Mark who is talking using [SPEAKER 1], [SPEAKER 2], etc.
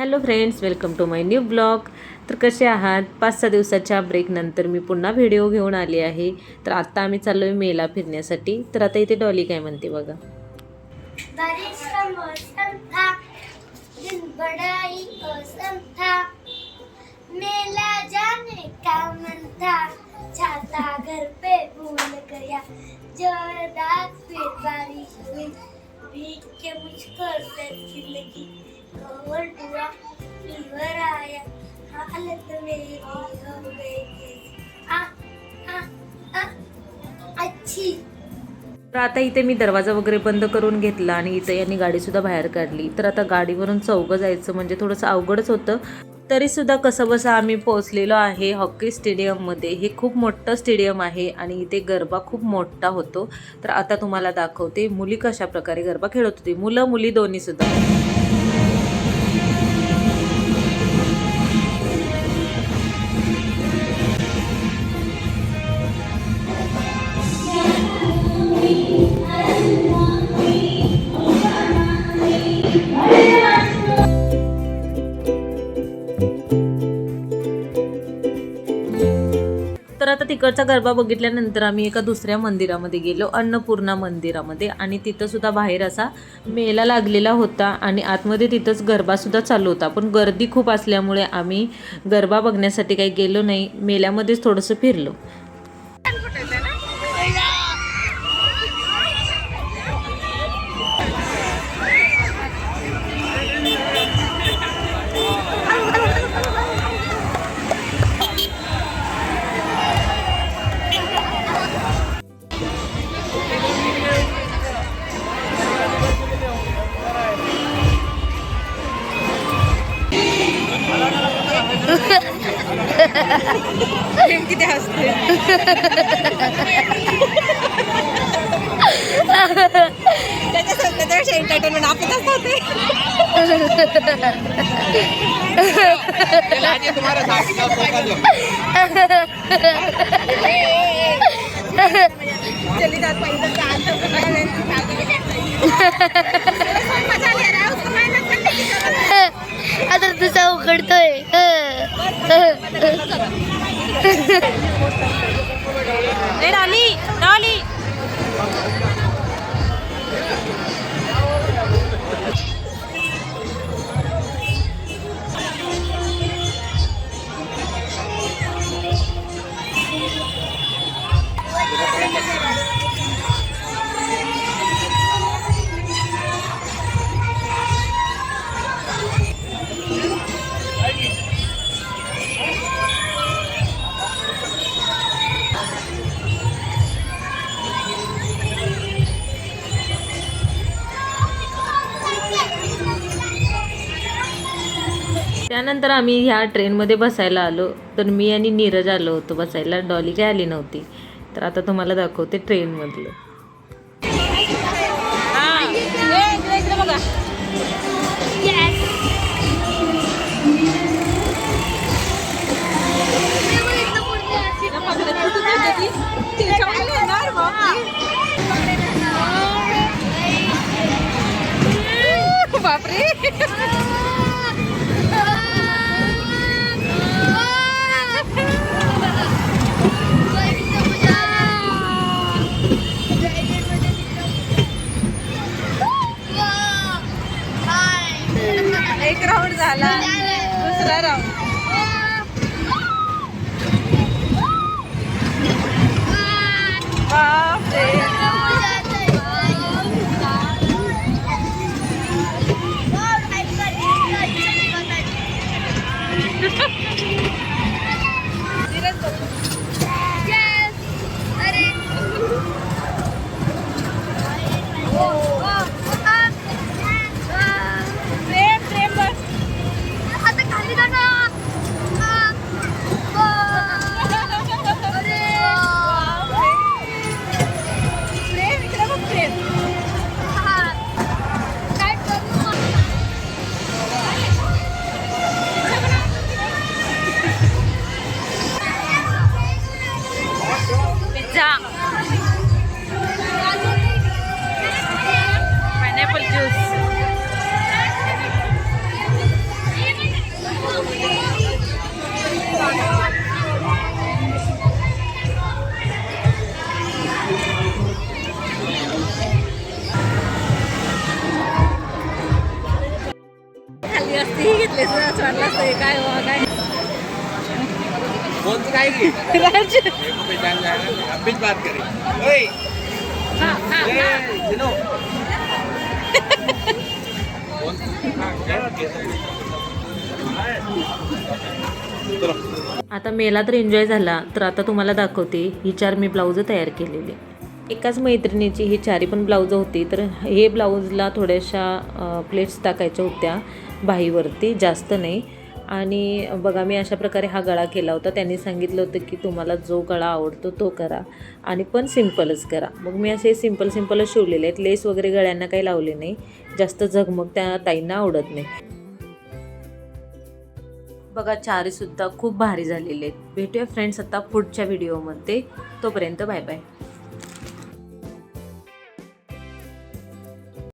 [SPEAKER 1] Hello friends welcome to my new blog. तर कसे आहात? पाच सहा दिवसाच्या ब्रेकनंतर मी पुन्हा व्हिडिओ घेऊन आले आहे. तर आत्ता आम्ही चाललो आहे मेला फिरण्यासाठी. तर आता इथे डॉली काय म्हणते बघा.
[SPEAKER 2] मेला जाने का मन था। छाता घर पे भूल गया। जोरदार फिर बारिश हुई। भीग के मुझको लगी कौन हुआ आया हालत मेरी हो गई आ, आ, आ, अच्छी
[SPEAKER 1] तर आता इथे मी दरवाजा वगैरे बंद करून घेतला आणि इथे यांनी गाडीसुद्धा बाहेर काढली. तर आता गाडीवरून चौघं जायचं म्हणजे थोडंसं अवघडच होतं. तरीसुद्धा कसंबसं आम्ही पोहोचलेलो आहे हॉकी स्टेडियममध्ये. हे खूप मोठं स्टेडियम आहे आणि इथे गरबा खूप मोठा होतो. तर आता तुम्हाला दाखवते मुली कशा प्रकारे गरबा खेळत होती. मुलं मुली दोन्हीसुद्धा. तिकडचा गरबा बघितल्यानंतर आम्ही एका दुसऱ्या मंदिरामध्ये गेलो अन्नपूर्णा मंदिरामध्ये. आणि तिथंसुद्धा बाहेर असा मेला लागलेला होता आणि आतमध्ये तिथंच गरबासुद्धा चालू होता. पण गर्दी खूप असल्यामुळे आम्ही गरबा बघण्यासाठी काही गेलो नाही. मेल्यामध्येच थोडंसं फिरलो.
[SPEAKER 3] किती सगळ्यापेक्षा एंटरटेनमेंट आपलीच असते चली जात पाहिजे
[SPEAKER 2] आता तुझा उघडतोय
[SPEAKER 3] 一百六摸三
[SPEAKER 1] त्यानंतर आम्ही ह्या ट्रेनमध्ये बसायला आलो. तर मी आणि नीरज आलो होतो बसायला. डॉली काय आली नव्हती. तर आता तुम्हाला दाखवते ट्रेनमधलं.
[SPEAKER 3] झाला. दुसरा राऊंड बापरे. कितीही असतं
[SPEAKER 2] काय
[SPEAKER 4] काय?
[SPEAKER 1] आता मेला तर एन्जॉय झाला तर आता तुम्हाला दाखवते ही चार मी ब्लाऊज तयार केलेली. एकाच मैत्रिणीची ही चारी पण ब्लाऊज होती तर हे ब्लाऊजला थोड्याशा प्लेट्स टाकायच्या होत्या बाहीवरती जास्त नाही. आणि बघा मी अशा प्रकारे हा गळा केला होता. त्यांनी सांगितलं होतं की तुम्हाला जो गळा आवडतो तो करा आणि पण सिम्पलच करा. मग मी असे सिंपल सिम्पलच शिवलेले आहेत. लेस वगैरे गळ्यांना काही लावले नाही. जास्त झगमग त्या ताईंना आवडत नाही. बघा चारीसुद्धा खूप भारी झालेले आहेत. भेटूया फ्रेंड्स आता पुढच्या व्हिडिओमध्ये तोपर्यंत बाय बाय